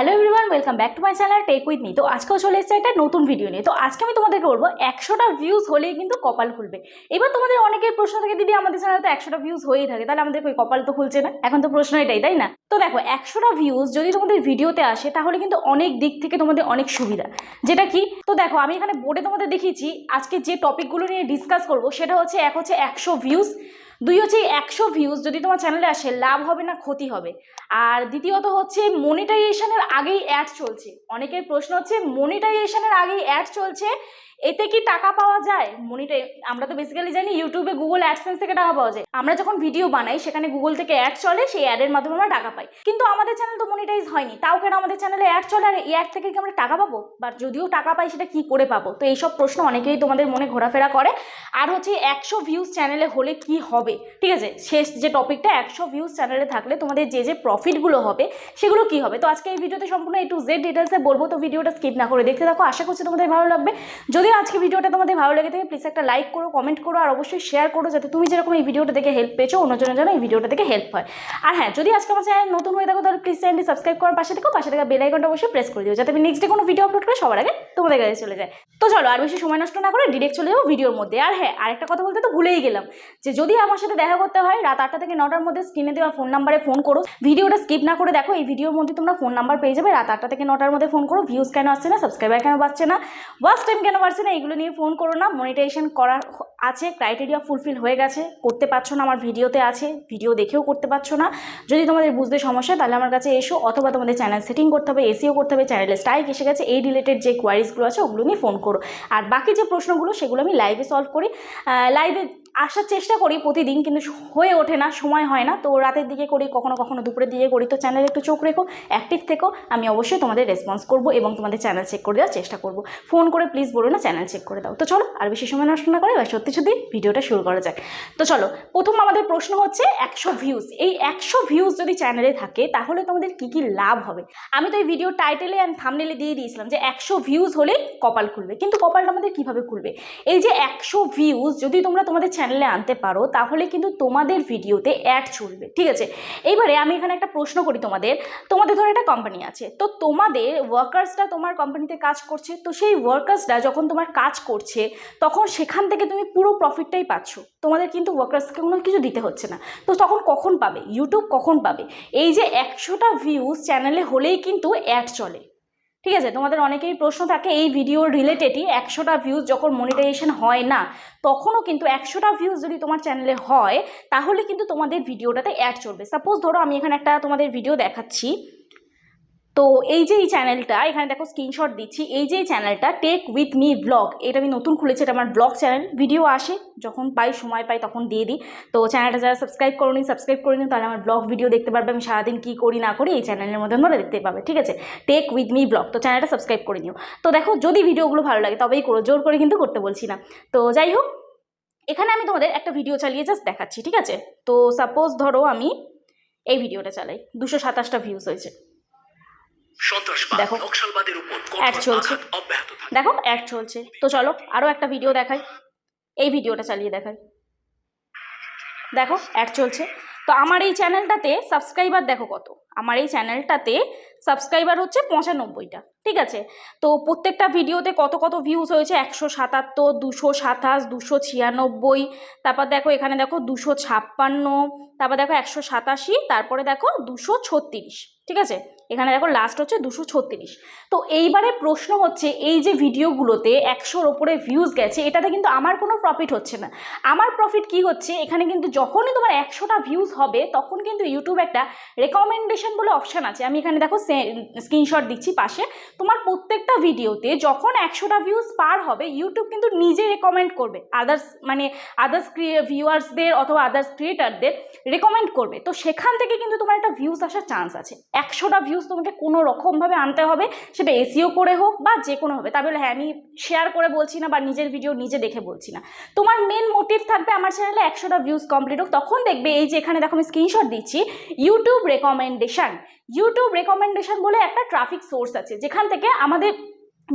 Hello everyone welcome back to my channel tech with me তো আজকেও চলে এসেছে একটা নতুন ভিডিও নিয়ে। তো আজকে আমি তোমাদেরকে বলব, একশোটা ভিউজ হলেই কিন্তু কপাল খুলবে। এবার তোমাদের অনেকের প্রশ্ন থাকে, দিদি, আমাদের চ্যানেলে তো একশোটা ভিউজ হয়েই থাকে, তাহলে আমাদের ওই কপাল তো খুলছে না? এখন তো প্রশ্ন এটাই, তাই না? তো দেখো, একশোটা ভিউজ যদি তোমাদের ভিডিওতে আসে, তাহলে কিন্তু অনেক দিক থেকে তোমাদের অনেক সুবিধা। যেটা কি? তো দেখো, আমি এখানে বোর্ডে তোমাদের দেখিয়েছি, আজকে যে টপিকগুলো নিয়ে ডিসকাস করব, সেটা হচ্ছে, এক হচ্ছে একশো ভিউজ দুই হচ্ছে একশো ভিউজ যদি তোমার চ্যানেলে আসে, লাভ হবে না, ক্ষতি হবে। আর দ্বিতীয়ত হচ্ছে মনিটাইজেশনের আগেই অ্যাড চলছে। অনেকের প্রশ্ন হচ্ছে মনিটাইজেশনের আগেই অ্যাড চলছে এতে কি টাকা পাওয়া যায়? মনিটাই আমরা তো বেসিক্যালি জানি ইউটিউবে গুগল অ্যাডসেন্স থেকে টাকা পাওয়া যায়। আমরা যখন ভিডিও বানাই, সেখানে গুগল থেকে অ্যাড চলে, সেই অ্যাডের মাধ্যমে আমরা টাকা পাই। কিন্তু আমাদের চ্যানেল তো মনিটাইজ হয়নি। তাও কেন আমাদের চ্যানেলে অ্যাড চলে? আর এই অ্যাড থেকে কি আমরা টাকা পাবো? বা যদিও টাকা পাই, সেটা কি করে পাবো? তো এইসব প্রশ্ন অনেকেই তোমাদের মনে ঘোরাফেরা করে। আর হচ্ছে একশো ভিউজ চ্যানেলে হলে কি হবে? ঠিক আছে? শেষ যে টপিকটা একশো ভিউজ চ্যানেলে থাকলে তোমাদের যে যে প্রফিটগুলো হবে, সেগুলো কি হবে? তো আজকে এই ভিডিওতে সম্পূর্ণ একটু জেড ডিটেলসে বলব। তো ভিডিওটা স্কিপ না করে দেখতে থাকো। আশা করছি তোমাদের ভালো লাগবে। যদি আজকে ভিডিওটা তোমাদের ভালো লেগে থাকে প্লিজ একটা লাইক করো কমেন্ট করো, আর অবশ্যই শেয়ার করো যাতে তুমি যেরকম এই ভিডিওটা দেখে হেল্প পেয়েছ, অন্যজনের জন্য এই ভিডিওটা দেখে হেল্প হয়। আর হ্যাঁ যদি আজকে আমার চ্যানেল নতুন হয়ে থাকো, তাহলে প্লিজ চ্যানেলটি সাবস্ক্রাইব করার পাশে থেকো পাশে থাকা বেল আইকনটা অবশ্যই প্রেস করে দিও, যাতে আমি নেক্সট ডে কোনো ভিডিও আপলোড করে সবার আগে তোমাদের কাছে চলে যায়। তো চলো, আর বেশি সময় নষ্ট না করে ডিরেক্ট চলে যাব ভিডিওর মধ্যে। আর হ্যাঁ আরেকটা কথা বলতে তো ভুলেই গেলাম, যে যদি আমার সাথে দেখা করতে হয়, রাত আটটা থেকে নটার মধ্যে স্ক্রিনে দেওয়া ফোন নাম্বারে ফোন করো। ভিডিওটা স্কিপ না করে দেখো, এই ভিডিওর মধ্যে তোমরা ফোন নাম্বার পেয়ে যাবে, রাত আটটা থেকে নটার মধ্যে ফোন করো ভিউজ কেন আসছে না সাবস্ক্রাইবার কেন পাচ্ছে না ওয়াচ টাইম কেন পাচ্ছে না, এগুলো নিয়ে ফোন করো না মনিটাইজেশন করার আছে ক্রাইটেরিয়া ফুলফিল হয়ে গেছে, করতে পারছ না, আমার ভিডিওতে আছে ভিডিও দেখেও করতে পারছ না। যদি তোমাদের বুঝতে সমস্যা তাহলে আমার কাছে এসো, অথবা তোমাদের চ্যানেল সেটিং করতে হবে এসিও করতে হবে চ্যানেলে স্ট্রাইক এসে গেছে, এই রিলেটেড যে কোয়ারিজগুলো আছে, ওগুলো নিয়ে ফোন করো। আর বাকি যে প্রশ্নগুলো, সেগুলো আমি লাইভে সলভ করি। লাইভে আসার চেষ্টা করি প্রতিদিন কিন্তু হয়ে ওঠে না, সময় হয় না। তো রাতের দিকে করি, কখনো কখনো দুপুরের দিকে করি। তো চ্যানেলে একটু চোখ রেখো অ্যাক্টিভ থেকো। আমি অবশ্যই তোমাদের রেসপন্স করব এবং তোমাদের চ্যানেল চেক করে দেওয়ার চেষ্টা করব। ফোন করে প্লিজ বলো না চ্যানেল চেক করে দাও। তো চলো, আর বেশি সময় নষ্ট না করে এবার সত্যি সত্যি ভিডিওটা শুরু করা যাক। তো চলো, প্রথম আমাদের প্রশ্ন হচ্ছে একশো ভিউজ এই একশো ভিউজ যদি চ্যানেলে থাকে, তাহলে তোমাদের কী কী লাভ হবে? আমি তো এই ভিডিও টাইটেলে অ্যান্ড থামনেলে দিয়ে দিয়েছিলাম যে একশো ভিউজ হলেই কপাল খুলবে। কিন্তু কপালটা আমাদের কীভাবে খুলবে? এই যে একশো ভিউজ যদি তোমরা তোমাদের চ্যানেলে আনতে পারো, তাহলে কিন্তু তোমাদের ভিডিওতে অ্যাড চলবে, ঠিক আছে? এইবারে আমি এখানে একটা প্রশ্ন করি তোমাদের তোমাদের ধরো একটা কোম্পানি আছে, তো তোমাদের ওয়ার্কার্সরা তোমার কোম্পানিতে কাজ করছে, তো সেই ওয়ার্কার্সরা যখন তোমার কাজ করছে, তখন সেখান থেকে তুমি পুরো প্রফিটটাই পাচ্ছ, তোমাদের কিন্তু ওয়ার্কার্সকে কোনো কিছু দিতে হচ্ছে না, তো তখন কখন পাবে? ইউটিউব কখন পাবে? এই যে একশোটা ভিউজ চ্যানেলে হলেই কিন্তু অ্যাড চলে। ঠিক আছে? তোমাদের অনেকেই প্রশ্ন থাকে, এই ভিডিওর রিলেটেডই একশোটা ভিউজ যখন মনিটাইজেশন হয় না, তখনও কিন্তু একশোটা ভিউজ যদি তোমার চ্যানেলে হয়, তাহলে কিন্তু তোমাদের ভিডিওটাতে অ্যাড চলবে। সাপোজ ধরো আমি এখানে একটা তোমাদের ভিডিও দেখাচ্ছি। তো এই যে এই চ্যানেলটা এখানে দেখো স্ক্রিনশট দিচ্ছি, এই যে চ্যানেলটা টেক উইথ মি ব্লগ এটা আমি নতুন খুলেছি, এটা আমার ব্লগ চ্যানেল ভিডিও আসে, যখন পাই, সময় পাই, তখন দিয়ে দিই। তো চ্যানেলটা যারা সাবস্ক্রাইব করোনি সাবস্ক্রাইব করে নিন তাহলে আমার ব্লগ ভিডিও দেখতে পারবে, আমি সারাদিন কী করি, না করি, এই চ্যানেলের মধ্যে তোমরা দেখতে পাবে, ঠিক আছে? টেক উইথ মি ব্লগ তো চ্যানেলটা সাবস্ক্রাইব করে নিও। তো দেখো, যদি ভিডিওগুলো ভালো লাগে, তবেই করো, জোর করে কিন্তু করতে বলছি না। তো যাই হোক, এখানে আমি তোমাদের একটা ভিডিও চালিয়ে জাস্ট দেখাচ্ছি, ঠিক আছে? তো সাপোজ ধরো আমি এই ভিডিওটা চালাই, দুশো সাতাশটা ভিউজ হয়েছে। দেখো, অ্যাড চলছে। দেখো অ্যাড চলছে। তো চলো আরও একটা ভিডিও দেখাই। এই ভিডিওটা চালিয়ে দেখাই। দেখো অ্যাড চলছে। তো আমার এই চ্যানেলটাতে সাবস্ক্রাইবার দেখো কত। আমার এই চ্যানেলটাতে সাবস্ক্রাইবার হচ্ছে পঁচানব্বইটা, ঠিক আছে? তো প্রত্যেকটা ভিডিওতে কত কত ভিউজ হয়েছে? একশো সাতাত্তর, দুশো সাতাশ, দুশো ছিয়ানব্বই, তারপর দেখো এখানে দেখো দুশো ছাপ্পান্ন, তারপর দেখো একশো সাতাশি, তারপরে দেখো দুশো ছত্রিশ, ঠিক আছে? এখানে দেখো লাস্ট হচ্ছে দুশো ছত্রিশ। তো এইবারে প্রশ্ন হচ্ছে, এই যে ভিডিওগুলোতে একশোর ওপরে ভিউজ গেছে, এটাতে কিন্তু আমার কোনো প্রফিট হচ্ছে না। আমার প্রফিট কি হচ্ছে? এখানে কিন্তু যখনই তোমার একশোটা ভিউজ হবে, তখন কিন্তু ইউটিউব একটা রেকমেন্ডেশন বলে অপশান আছে। আমি এখানে দেখো স্ক্রিনশট দিচ্ছি পাশে। তোমার প্রত্যেকটা ভিডিওতে যখন একশোটা ভিউজ পার হবে ইউটিউব কিন্তু নিজে রেকমেন্ড করবে। আদার্স মানে আদার্স ভিউয়ার্সদের অথবা আদার্স ক্রিয়েটারদের রেকমেন্ড করবে। তো সেখান থেকে কিন্তু তোমার একটা ভিউজ আসার চান্স আছে। একশোটা ভিউজ তোমাকে কোনো রকমভাবে আনতে হবে, সেটা এসিও করে হোক বা যে কোনোভাবে তবে হ্যাঁ আমি শেয়ার করে বলছি না বা নিজের ভিডিও নিজে দেখে বলছি না। তোমার মেন মোটিভ থাকবে আমার চ্যানেলে একশোটা ভিউজ কমপ্লিট হোক, তখন দেখবে এই যে এখানে দেখো আমি স্ক্রিনশট দিচ্ছি। ইউটিউব রেকমেন্ডেশন ইউটিউব রেকমেন্ডেশন বলে একটা ট্রাফিক সোর্স আছে, যেখান থেকে আমাদের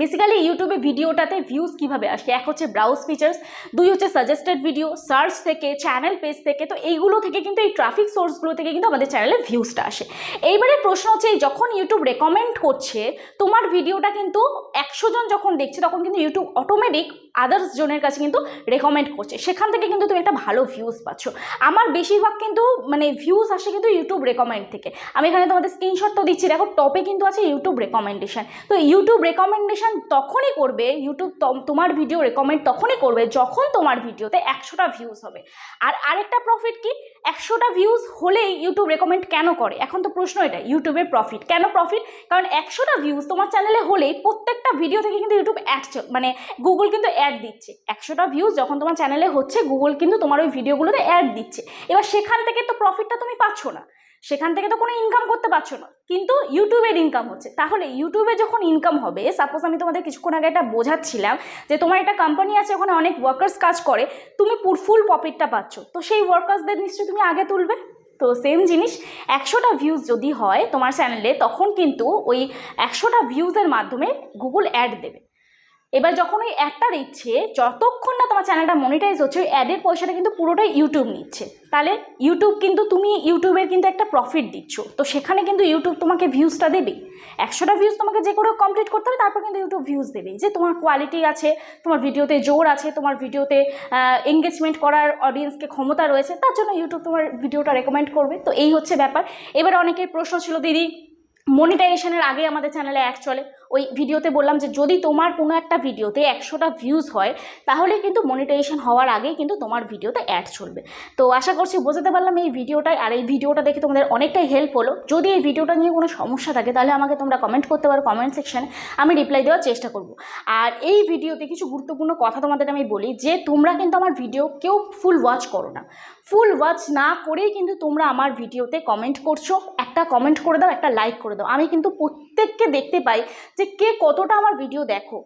বেসিক্যালি ইউটিউবে ভিডিওটাতে ভিউজ কীভাবে আসে এক হচ্ছে ব্রাউজ ফিচার্স দুই হচ্ছে সাজেস্টেড ভিডিও সার্চ থেকে চ্যানেল পেজ থেকে, তো এইগুলো থেকে কিন্তু এই ট্রাফিক সোর্সগুলো থেকে কিন্তু আমাদের চ্যানেলে ভিউজটা আসে। এইবারে প্রশ্ন হচ্ছে যখন ইউটিউব রেকমেন্ড করছে, তোমার ভিডিওটা কিন্তু একশো জন যখন দেখছে, তখন কিন্তু ইউটিউব অটোমেটিক আদার্স জনের কাছে কিন্তু রেকমেন্ড করছে। সেখান থেকে কিন্তু তুমি একটা ভালো ভিউজ পাচ্ছ। আমার বেশিরভাগ কিন্তু মানে ভিউজ আসে কিন্তু ইউটিউব রেকমেন্ড থেকে। আমি এখানে তোমাদের স্ক্রিনশট তো দিচ্ছি। দেখো টপে কিন্তু আছে ইউটিউব রেকমেন্ডেশান তো ইউটিউব রেকমেন্ডেশন তখনই করবে ইউটিউব তম- তোমার ভিডিও রেকমেন্ড তখনই করবে যখন তোমার ভিডিওতে একশোটা ভিউজ হবে। আর আরেকটা প্রফিট কি? একশোটা ভিউজ হলেই ইউটিউব রেকমেন্ড কেন করে? এখন তো প্রশ্ন এটা ইউটিউবের প্রফিট কেন প্রফিট কারণ একশোটা ভিউজ তোমার চ্যানেলে হলেই প্রত্যেকটা ভিডিও থেকে কিন্তু ইউটিউব অ্যাড মানে গুগল কিন্তু অ্যাড দিচ্ছে। একশোটা ভিউজ যখন তোমার চ্যানেলে হচ্ছে গুগল কিন্তু তোমার ওই ভিডিওগুলোতে অ্যাড দিচ্ছে। এবার সেখান থেকে তো প্রফিটটা তুমি পাচ্ছ না। সেখান থেকে তো কোনো ইনকাম করতে পারছ না। কিন্তু ইউটিউবের ইনকাম হচ্ছে। তাহলে ইউটিউবে যখন ইনকাম হবে সাপোজ আমি তোমাদের কিছুক্ষণ আগে এটা বোঝাচ্ছিলাম যে তোমার একটা কোম্পানি আছে, ওখানে অনেক ওয়ার্কার্স কাজ করে, তুমি ফুল প্রফিটটা পাচ্ছ। তো সেই ওয়ার্কার্সদের নিশ্চয়ই তুমি আগে তুলবে? তো সেম জিনিস, একশোটা ভিউজ যদি হয় তোমার চ্যানেলে তখন কিন্তু ওই একশোটা ভিউজের মাধ্যমে গুগল অ্যাড দেবে। এবার যখন ওই অ্যাডটা দিচ্ছে, যতক্ষণ না তোমার চ্যানেলটা মনিটাইজ হচ্ছে, ওই অ্যাডের পয়সাটা কিন্তু পুরোটাই ইউটিউব নিচ্ছে। তাহলে ইউটিউব কিন্তু তুমি ইউটিউবের কিন্তু একটা প্রফিট দিচ্ছ। তো সেখানে কিন্তু ইউটিউব তোমাকে ভিউজটা দেবে। একশোটা ভিউজ তোমাকে যে করে কমপ্লিট করতে হবে, তারপর কিন্তু ইউটিউব ভিউজ দেবে। যে তোমার কোয়ালিটি আছে, তোমার ভিডিওতে জোর আছে, তোমার ভিডিওতে এঙ্গেজমেন্ট করার অডিয়েন্সকে ক্ষমতা রয়েছে, তার জন্য ইউটিউব তোমার ভিডিওটা রেকমেন্ড করবে। তো এই হচ্ছে ব্যাপার। এবার অনেকের প্রশ্ন ছিল, দিদি মনিটাইজেশনের আগে আমাদের চ্যানেলে অ্যাড চলে। ওই ভিডিওতে বললাম যে যদি তোমার কোনো একটা ভিডিওতে একশোটা ভিউজ হয়, তাহলে কিন্তু মনিটাইজেশন হওয়ার আগেই কিন্তু তোমার ভিডিওতে অ্যাড চলবে। তো আশা করছি বোঝাতে পারলাম এই ভিডিওটায়, আর এই ভিডিওটা দেখে তোমাদের অনেকটাই হেল্প হলো। যদি এই ভিডিওটা নিয়ে কোনো সমস্যা থাকে, তাহলে আমাকে তোমরা কমেন্ট করতে পারো কমেন্ট সেকশানে আমি রিপ্লাই দেওয়ার চেষ্টা করব। আর এই ভিডিওতে কিছু গুরুত্বপূর্ণ কথা তোমাদের আমি বলি, যে তোমরা কিন্তু আমার ভিডিও কেউ ফুল ওয়াচ করো না। ফুল ওয়াচ না করেই কিন্তু তোমরা আমার ভিডিওতে কমেন্ট করছ। একটা কমেন্ট করে দাও, একটা লাইক করে দাও। আমি কিন্তু প্রত্যেককে দেখতে পাই যে কে কতটা আমার ভিডিও দেখো?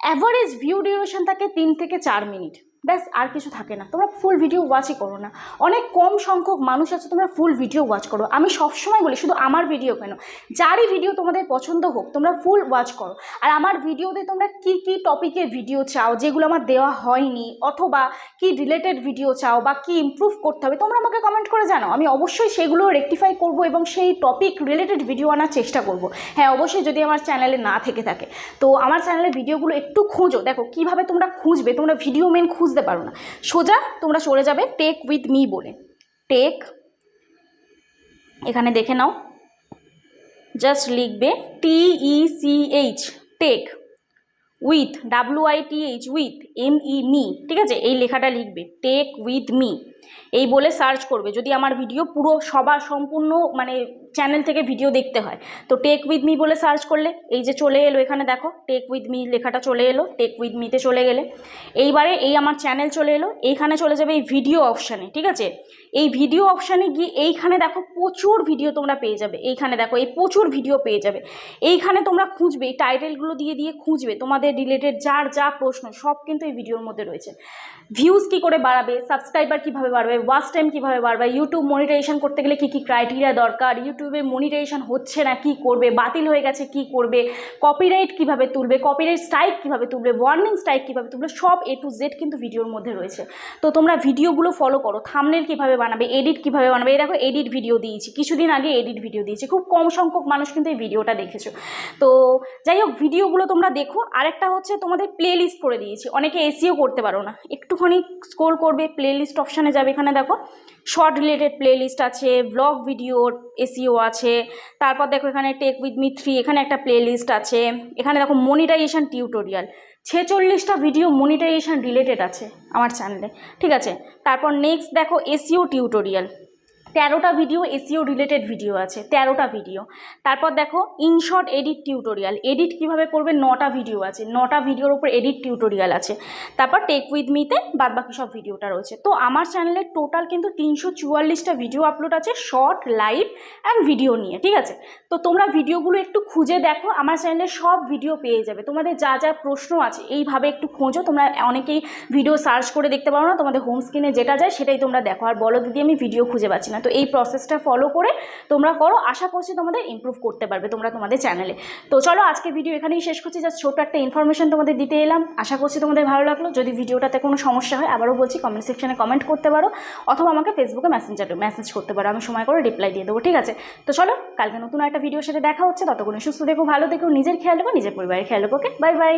অ্যাভারেজ ভিউ ডিউরেশন থাকে তিন থেকে চার মিনিট ব্যাস, আর কিছু থাকে না। তোমরা ফুল ভিডিও ওয়াচই করো না। অনেক কম সংখ্যক মানুষ আছে, তোমরা ফুল ভিডিও ওয়াচ করো। আমি সবসময় বলি, শুধু আমার ভিডিও কেন? যারই ভিডিও তোমাদের পছন্দ হোক, তোমরা ফুল ওয়াচ করো। আর আমার ভিডিওতে তোমরা কি কি টপিকে ভিডিও চাও, যেগুলো আমার দেওয়া হয়নি, অথবা কি রিলেটেড ভিডিও চাও, বা কি ইমপ্রুভ করতে হবে, তোমরা আমাকে কমেন্ট করে জানাও। আমি অবশ্যই সেগুলো রেকটিফাই করব এবং সেই টপিক রিলেটেড ভিডিও আনার চেষ্টা করব। হ্যাঁ অবশ্যই যদি আমার চ্যানেলে না থেকে থাকে। তো আমার চ্যানেলের ভিডিওগুলো একটু খোঁজো। দেখো, কীভাবে তোমরা খুঁজবে? তোমরা ভিডিও মেন খুঁজতে পারো না। সোজা তোমরা সরে যাবে টেক উইথ মি বলে। টেক এখানে দেখে নাও। জাস্ট লিখবে T E C H tech with W I T H with M E me ঠিক আছে? এই লেখাটা লিখবে টেক উইথ মি এই বলে সার্চ করবে। যদি আমার ভিডিও পুরো সবার সম্পূর্ণ মানে চ্যানেল থেকে ভিডিও দেখতে হয়। তো টেক উইথ মি বলে সার্চ করলে, এই যে চলে এলো এখানে দেখো টেক উইথ মি লেখাটা চলে এলো টেক উইথ মিতে চলে গেলে। এইবারে এই আমার চ্যানেল চলে এলো, এইখানে চলে যাবে এই ভিডিও অপশানে ঠিক আছে? এই ভিডিও অপশানে গিয়ে এইখানে দেখো প্রচুর ভিডিও তোমরা পেয়ে যাবে। এইখানে দেখো, এই প্রচুর ভিডিও পেয়ে যাবে। এইখানে তোমরা খুঁজবে, এই টাইটেলগুলো দিয়ে দিয়ে খুঁজবে, তোমাদের রিলেটেড যার যা প্রশ্ন, সব কিন্তু এই ভিডিওর মধ্যে রয়েছে। ভিউজ কী করে বাড়াবে সাবস্ক্রাইবার কীভাবে বাড়বে ওয়াচ টাইম কীভাবে বাড়বে ইউটিউব মনিটাইজেশন করতে গেলে কী কী ক্রাইটেরিয়া দরকার ইউটিউবে মনিটাইজেশন হচ্ছে না, কী করবে, বাতিল হয়ে গেছে, কী করবে কপিরাইট কীভাবে তুলবে কপিরাইট স্ট্রাইক কীভাবে তুলবে ওয়ার্নিং স্ট্রাইক কীভাবে তুলবে, সব এ টু জেড কিন্তু ভিডিওর মধ্যে রয়েছে। তো তোমরা ভিডিওগুলো ফলো করো থামনেল কীভাবে বানাবে এডিট কীভাবে বানাবে, এই দেখো এডিট ভিডিও দিয়েছি, কিছুদিন আগে এডিট ভিডিও দিয়েছি, খুব কম সংখ্যক মানুষ কিন্তু এই ভিডিওটা দেখেছ। তো যাই হোক ভিডিওগুলো তোমরা দেখো, আরেকটা হচ্ছে তোমাদের প্লে লিস্ট করে দিয়েছি, অনেকে এসিও করতে পারো না, একটুখানি স্ক্রোল করবে প্লে লিস্ট অপশানে যাবে, এখানে দেখো শর্ট রিলেটেড প্লে লিস্ট আছে ব্লগ ভিডিওর এসিও আছে, তারপর দেখো এখানে টেক উইথ মি থ্রি এখানে একটা প্লে লিস্ট আছে। এখানে দেখো মনিটাইজেশান টিউটোরিয়াল ছেচল্লিশটা ভিডিও মনিটাইজেশান রিলেটেড আছে আমার চ্যানেলে ঠিক আছে? তারপর নেক্সট দেখো এসিও টিউটোরিয়াল তেরোটা ভিডিও এসিও রিলেটেড ভিডিও আছে, তেরোটা ভিডিও তারপর দেখো ইনশর্ট এডিট টিউটোরিয়াল এডিট কীভাবে করবে? নটা ভিডিও আছে। নটা ভিডিওর উপর এডিট টিউটোরিয়াল আছে। তারপর টেক উইথ মিতে বাদ বাকি সব ভিডিওটা রয়েছে। তো আমার চ্যানেলে টোটাল কিন্তু তিনশো চুয়াল্লিশটা ভিডিও আপলোড আছে শর্ট লাইভ অ্যান্ড ভিডিও নিয়ে, ঠিক আছে? তো তোমরা ভিডিওগুলো একটু খুঁজে দেখো, আমার চ্যানেলে সব ভিডিও পেয়ে যাবে। তোমাদের যা যা প্রশ্ন আছে, এইভাবে একটু খোঁজো। তোমরা অনেকেই ভিডিও সার্চ করে দেখতে পারো না, তোমাদের হোম স্ক্রিনে যেটা যায় সেটাই তোমরা দেখো। আর বলো দিদি, আমি ভিডিও খুঁজে পাচ্ছি না। তো এই প্রসেসটা ফলো করে তোমরা করো। আশা করছি তোমাদের ইমপ্রুভ করতে পারবে তোমরা তোমাদের চ্যানেলে তো চলো, আজকে ভিডিও এখানেই শেষ করছি। জাস্ট ছোটো একটা ইনফরমেশন তোমাদের দিতে এলাম। আশা করছি তোমাদের ভালো লাগল। যদি ভিডিওটাতে কোনো সমস্যা হয়, আবারও বলছি কমেন্ট সেকশনে কমেন্ট করতে পারো। অথবা আমাকে ফেসবুকে মেসেঞ্জারে মেসেজ করতে পারো। আমি সময় করে রিপ্লাই দিয়ে দেবো, ঠিক আছে? তো চলো, কালকে নতুন একটা ভিডিওর সাথে দেখা হচ্ছে। ততক্ষণে সুস্থ দেখো ভালো দেখো নিজের খেয়াল রেখো, নিজের পরিবারের খেয়াল রেখো ওকে বাই বাই